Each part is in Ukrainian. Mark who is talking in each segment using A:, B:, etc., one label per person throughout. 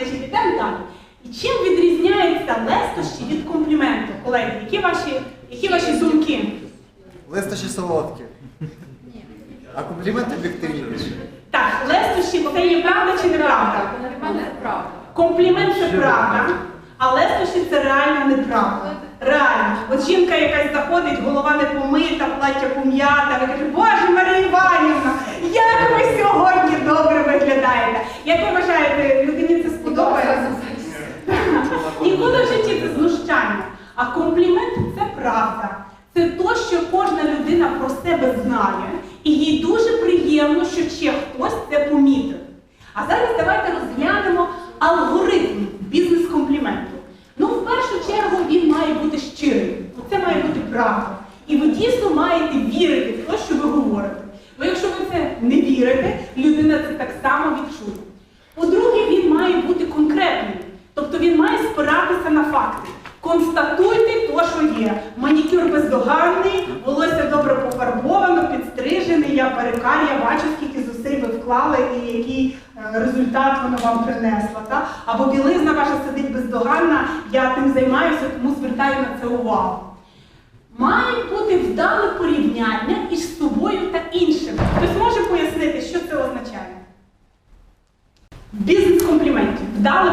A: значить, йдемо далі. І чим відрізняється лестощі від компліменту, колеги? Які ваші, які ваші думки?
B: Листочі солодкі. А комплімент об'єктивніший.
A: Так, лестощі це є правда чи неправда?
C: Комплімент це правда.
A: Комплімент це правда, а лестощі це реально неправда. Реально. От жінка якась заходить, голова не помита, плаття пом'ята, ви каже, Боже, Марія Іванівна, як ви сьогодні добре виглядаєте. Як ви А комплімент це правда. Це то, що кожна людина про себе знає, і їй дуже приємно, що ще хтось це помітив. А зараз давайте розглянемо алгоритм бізнес-компліменту. Ну, в першу чергу він має бути щирим. Це має бути правда. І ви дійсно маєте вірити в те, що ви говорите. Бо якщо ви це не вірите, людина це так само відчує. По-друге, він має бути конкретним. Тобто він має спиратися на факти. Констатуйте то, що є. Манікюр бездоганний, волосся добре пофарбовано, підстрижений, я перекар, я бачу, скільки зусиль ви вклали і який е, результат воно вам принесло. Та? Або білизна ваша сидить бездоганна, я тим займаюся, тому звертаю на це увагу. Має бути вдале порівняння із собою та іншими. Хтось може пояснити, що це означає? Бізнес-компліментів. Вдале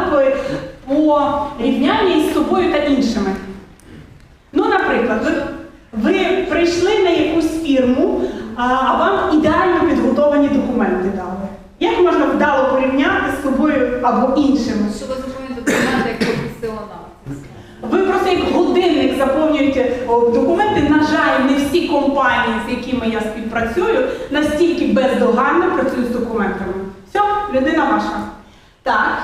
A: по- порівняння із собою та іншими. Ну, наприклад, ви, ви прийшли на якусь фірму, а, вам ідеально підготовані документи дали. Як можна вдало порівняти з собою або іншими?
C: Що ви заповнюєте документи як професіонал.
A: Ви просто як годинник заповнюєте документи. На жаль, не всі компанії, з якими я співпрацюю, настільки бездоганно працюють з документами. Все, людина ваша. Так,